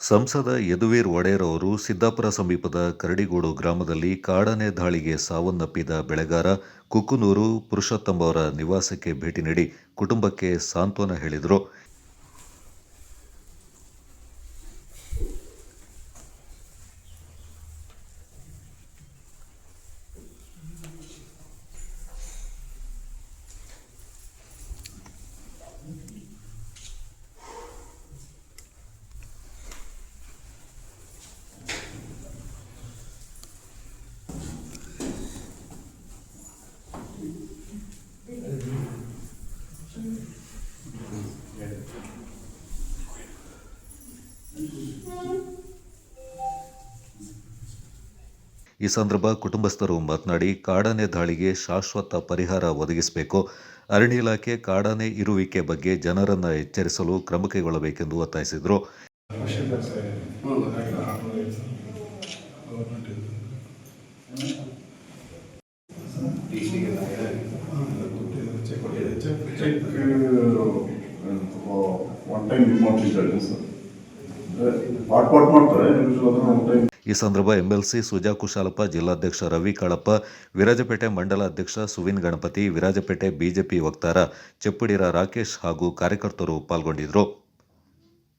ಸಂಸದ ಯದುವೀರ್ ಒಡೆಯರ್ ಅವರು ಸಿದ್ದಾಪುರ ಸಮೀಪದ ಕರಡಿಗೋಡು ಗ್ರಾಮದಲ್ಲಿ ಕಾಡನೆ ದಾಳಿಗೆ ಸಾವನ್ನಪ್ಪಿದ ಬೆಳೆಗಾರ ಕುಕ್ಕುನೂರು ಪುರುಷೋತ್ತಮ್ ನಿವಾಸಕ್ಕೆ ಭೇಟಿ ನೀಡಿ ಕುಟುಂಬಕ್ಕೆ ಸಾಂತ್ವನ ಹೇಳಿದರು. ಈ ಸಂದರ್ಭ ಕುಟುಂಬಸ್ಥರು ಮಾತನಾಡಿ, ಕಾಡಾನೆ ದಾಳಿಗೆ ಶಾಶ್ವತ ಪರಿಹಾರ ಒದಗಿಸಬೇಕು. ಅರಣ್ಯ ಇಲಾಖೆ ಕಾಡಾನೆ ಇರುವಿಕೆ ಬಗ್ಗೆ ಜನರನ್ನು ಎಚ್ಚರಿಸಲು ಕ್ರಮ ಕೈಗೊಳ್ಳಬೇಕೆಂದು ಒತ್ತಾಯಿಸಿದರು. ಚೆಕ್ ಒನ್ ಟೈಮ್ ಮಾಡ್ತಾರೆ ಈ ಸಂದರ್ಭ ಎಂಎಲ್ಸಿ ಸುಜಾ ಕುಶಾಲಪ್ಪ, ಜಿಲ್ಲಾಧ್ಯಕ್ಷ ರವಿ ಕಳಪ್ಪ, ವಿರಾಜಪೇಟೆ ಮಂಡಲ ಅಧ್ಯಕ್ಷ ಸುವಿನ್ ಗಣಪತಿ, ವಿರಾಜಪೇಟೆ ಬಿಜೆಪಿ ವಕ್ತಾರ ಚೆಪ್ಪಡಿರ ರಾಕೇಶ್ ಹಾಗೂ ಕಾರ್ಯಕರ್ತರು ಪಾಲ್ಗೊಂಡಿದ್ದರು.